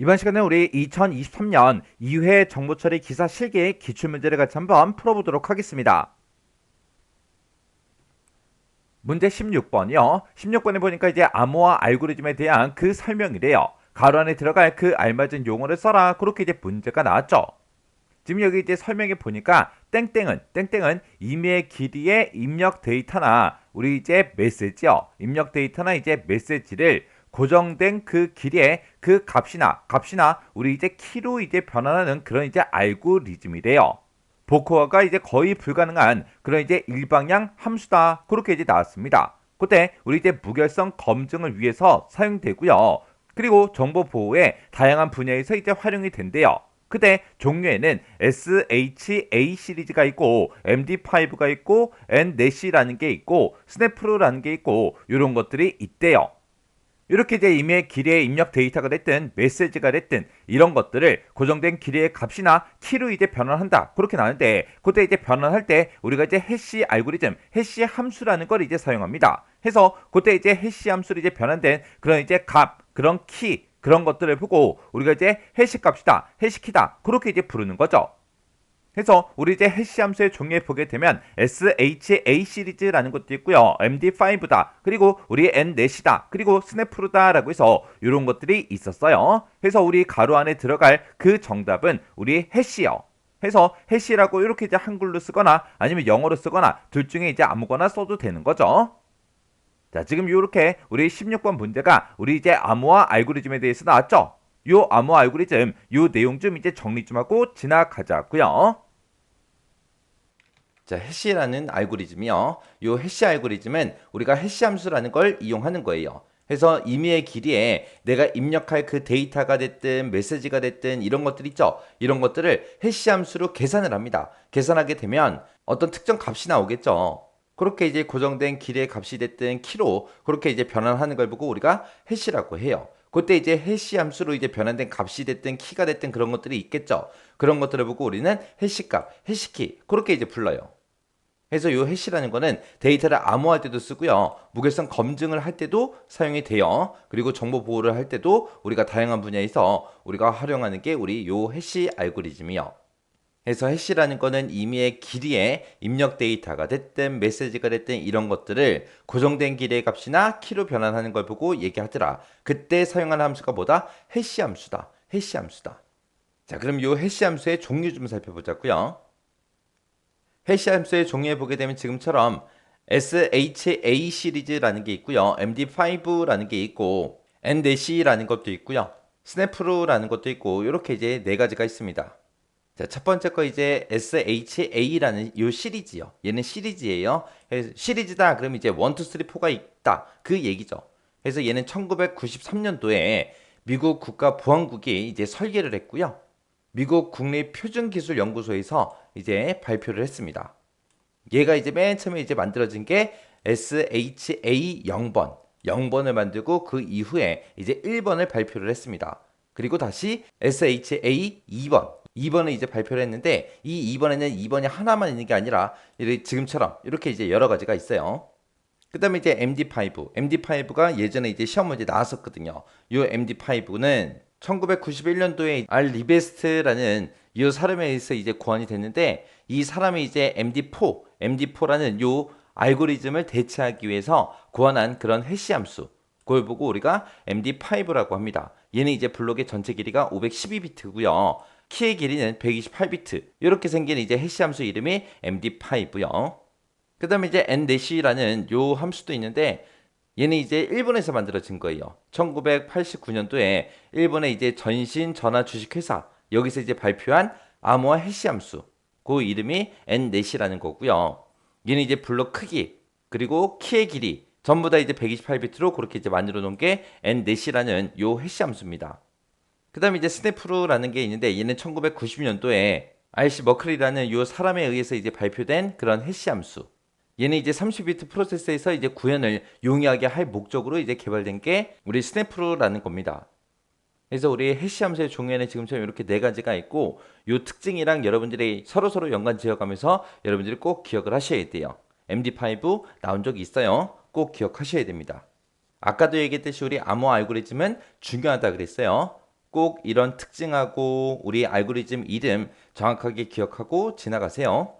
이번 시간에 우리 2023년 2회 정보처리 기사 실기의 기출문제를 같이 한번 풀어보도록 하겠습니다. 문제 16번이요. 16번에 보니까 이제 암호화 알고리즘에 대한 그 설명이래요. 가로 안에 들어갈 그 알맞은 용어를 써라. 그렇게 이제 문제가 나왔죠. 지금 여기 이제 설명해 보니까 땡땡은 땡땡은 임의의 길이의 입력 데이터나 우리 이제 메시지요. 입력 데이터나 이제 메시지를 고정된 그 길이의 그 값이나 값이나 우리 이제 키로 이제 변환하는 그런 이제 알고리즘이래요. 복호화가 이제 거의 불가능한 그런 이제 일방향 함수다. 그렇게 이제 나왔습니다. 그때 우리 이제 무결성 검증을 위해서 사용되고요. 그리고 정보 보호의 다양한 분야에서 이제 활용이 된대요. 그때 종류에는 SHA 시리즈가 있고 MD5가 있고 NNC라는 게 있고 스냅프로라는 게 있고 이런 것들이 있대요. 이렇게 이제 임의의 길이의 입력 데이터가 됐든 메시지가 됐든 이런 것들을 고정된 길이의 값이나 키로 이제 변환한다. 그렇게 나오는데 그때 이제 변환할 때 우리가 이제 해시 알고리즘 해시 함수라는 걸 이제 사용합니다. 해서 그때 이제 해시 함수로 이제 변환된 그런 이제 값 그런 키 그런 것들을 보고 우리가 이제 해시 값이다 해시 키다. 그렇게 이제 부르는 거죠 해서 우리 이제 해시 함수의 종류에 보게 되면 SHA 시리즈라는 것도 있고요. MD5다. 그리고 우리 N넷이다. 그리고 스냅프루다라고 해서 이런 것들이 있었어요. 해서 우리 가로 안에 들어갈 그 정답은 우리 해시요. 해서 해시라고 이렇게 이제 한글로 쓰거나 아니면 영어로 쓰거나 둘 중에 이제 아무거나 써도 되는 거죠. 자, 지금 이렇게 우리 16번 문제가 우리 이제 암호화 알고리즘에 대해서 나왔죠. 요 암호화 알고리즘 요 내용 좀 이제 정리 좀 하고 지나가자고요. 자, 해시라는 알고리즘이요. 요 해시 알고리즘은 우리가 해시 함수라는 걸 이용하는 거예요. 그래서 임의의 길이에 내가 입력할 그 데이터가 됐든 메시지가 됐든 이런 것들 있죠. 이런 것들을 해시 함수로 계산을 합니다. 계산하게 되면 어떤 특정 값이 나오겠죠. 그렇게 이제 고정된 길이의 값이 됐든 키로 그렇게 이제 변환하는 걸 보고 우리가 해시라고 해요. 그때 이제 해시 함수로 이제 변환된 값이 됐든 키가 됐든 그런 것들이 있겠죠. 그런 것들을 보고 우리는 해시 값, 해시 키 그렇게 이제 불러요. 그래서 이 해시라는 거는 데이터를 암호할 때도 쓰고요. 무결성 검증을 할 때도 사용이 돼요. 그리고 정보 보호를 할 때도 우리가 다양한 분야에서 우리가 활용하는 게 우리 요 해시 알고리즘이요. 그래서 해시라는 거는 임의의 길이에 입력 데이터가 됐든 메시지가 됐든 이런 것들을 고정된 길이의 값이나 키로 변환하는 걸 보고 얘기하더라. 그때 사용하는 함수가 뭐다? 해시 함수다. 해시 함수다. 자, 그럼 요 해시 함수의 종류 좀 살펴보자고요. 해시 함수의 종류에 보게 되면 지금처럼 SHA 시리즈라는 게 있고요. MD5라는 게 있고 NDC라는 것도 있고요. 스냅프루라는 것도 있고 이렇게 이제 네 가지가 있습니다. 자, 첫 번째 거 이제 SHA라는 요 시리즈요. 얘는 시리즈예요. 시리즈다 그러면 이제 1, 2, 3, 4가 있다. 그 얘기죠. 그래서 얘는 1993년도에 미국 국가 보안국이 이제 설계를 했고요. 미국 국립 표준기술연구소에서 이제 발표를 했습니다. 얘가 이제 맨 처음에 이제 만들어진 게 SHA 0번, 0번을 만들고 그 이후에 이제 1번을 발표를 했습니다. 그리고 다시 SHA 2번, 2번을 이제 발표를 했는데 이 2번에는 2번이 하나만 있는 게 아니라 지금처럼 이렇게 이제 여러 가지가 있어요. 그 다음에 이제 MD5. MD5가 예전에 이제 시험 문제 나왔었거든요. 이 MD5는 1991년도에 알 리베스트라는 이 사람에 의해서 이제 고안이 됐는데 이 사람이 이제 MD4, MD4라는 요 알고리즘을 대체하기 위해서 고안한 그런 해시 함수. 그걸 보고 우리가 MD5라고 합니다. 얘는 이제 블록의 전체 길이가 512비트고요. 키의 길이는 128비트. 이렇게 생긴 이제 해시 함수 이름이 MD5요. 그 다음에 이제 NDC라는 요 함수도 있는데 얘는 이제 일본에서 만들어진 거예요. 1989년도에 일본의 이제 전신 전화 주식 회사 여기서 이제 발표한 암호화 해시 함수. 그 이름이 n넷이라는 거고요. 얘는 이제 블록 크기 그리고 키의 길이 전부 다 이제 128비트로 그렇게 이제 만들어 놓은 게 n넷이라는 요 해시 함수입니다. 그 다음에 이제 스냅프루라는 게 있는데 얘는 1990년도에 RC 머클리라는 요 사람에 의해서 이제 발표된 그런 해시 함수. 얘는 이제 30비트 프로세서에서 이제 구현을 용이하게 할 목적으로 이제 개발된 게 우리 스냅프루라는 겁니다. 그래서 우리 해시 함수의 종류에는 지금처럼 이렇게 네 가지가 있고 요 특징이랑 여러분들이 서로서로 연관 지어가면서 여러분들이 꼭 기억을 하셔야 돼요. MD5 나온 적이 있어요. 꼭 기억하셔야 됩니다. 아까도 얘기했듯이 우리 암호 알고리즘은 중요하다 그랬어요. 꼭 이런 특징하고 우리 알고리즘 이름 정확하게 기억하고 지나가세요.